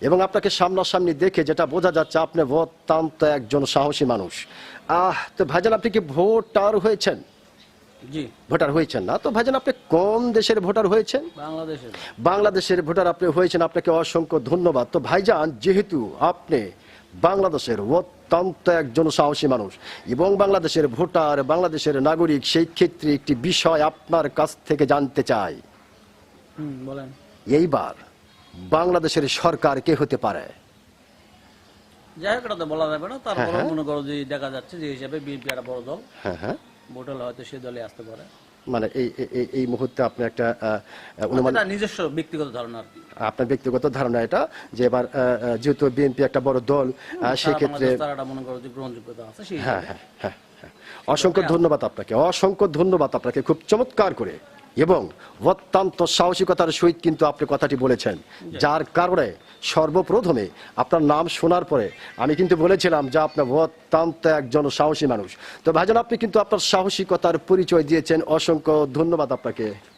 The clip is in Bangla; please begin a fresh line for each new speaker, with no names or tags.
এবং আপনাকে সামনাসামনি দেখে যেটা বোঝা যাচ্ছে আপনি অত্যন্ত একজন সাহসী মানুষ। আহ তো ভাইজান আপনি কি ভোটার হয়েছেন?
জি।
ভোটার হয়েছেন না? তো ভাইজান আপনি কোন দেশের ভোটার হয়েছেন?
বাংলাদেশের।
বাংলাদেশের ভোটার আপনি হয়েছেন আপনাকে অসংখ্য ধন্যবাদ। তো ভাইজান যেহেতু আপনি বাংলাদেশের অত্যন্ত একজন সাহসী মানুষ এবং বাংলাদেশের ভোটার বাংলাদেশের নাগরিক সেই ক্ষেত্রে একটি বিষয় আপনার কাছ থেকে জানতে চাই।
বলেন।
এইবার বাংলাদেশের সরকার কে হতে পারে?
যাই হোক এটা তো বলা যাবে না। তারপরে
হ্যাঁ।
মনে করো যে দেখা যাচ্ছে যে হিসাবে বিএনপি একটা বড় দল
হ্যাঁ হ্যাঁ।
ভোট হলে হয়তো সেই দলে আসতে পারে।
মানে এই এই- মুহূর্তে আপনি একটা আহ, অনুমান
নিজস্ব ব্যক্তিগত ধারণা
আপনার ব্যক্তিগত ধারণা এটা যে এবার যেহেতু বিএনপি একটা বড় দল সেক্ষেত্রে
মনে করো যে গ্রহণযোগ্যতা আছে সেই
হ্যাঁ হ্যাঁ হ্যাঁ হ্যাঁ। অসংখ্য ধন্যবাদ আপনাকে অসংখ্য ধন্যবাদ আপনাকে খুব চমৎকার করে। এবং অত্যন্ত সাহসিকতার সহিত কিন্তু আপনি কথাটি বলেছেন, যার কারণে সর্বপ্রথমে আপনার নাম শোনার পরে আমি কিন্তু বলেছিলাম যে আপনি অত্যন্ত একজন সাহসী মানুষ। তো ভাইজান, আপনি কিন্তু আপনার সাহসিকতার পরিচয় দিয়েছেন। অসংখ্য ধন্যবাদ আপনাকে।